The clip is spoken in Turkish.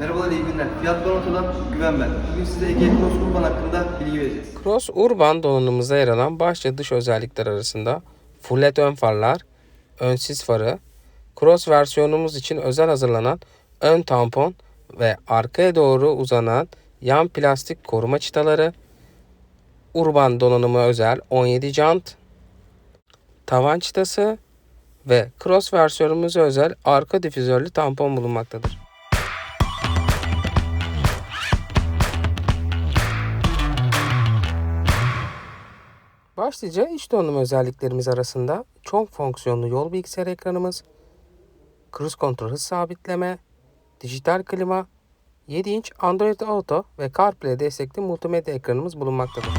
Merhabalar, iyi günler. Fiyatlar ortadan güven ben. Bugün size Ege Cross Urban hakkında bilgi vereceğiz. Cross Urban donanımımızda yer alan baş ve dış özellikler arasında full led ön farlar, ön sis farı, Cross versiyonumuz için özel hazırlanan ön tampon ve arkaya doğru uzanan yan plastik koruma çıtaları, Urban donanımı özel 17 jant, tavan çıtası ve Cross versiyonumuza özel arka difüzörlü tampon bulunmaktadır. Başlıca iç donanım özelliklerimiz arasında çok fonksiyonlu yol bilgisayar ekranımız, cruise kontrol hız sabitleme, dijital klima, 7 inç Android Auto ve CarPlay destekli multimedya ekranımız bulunmaktadır.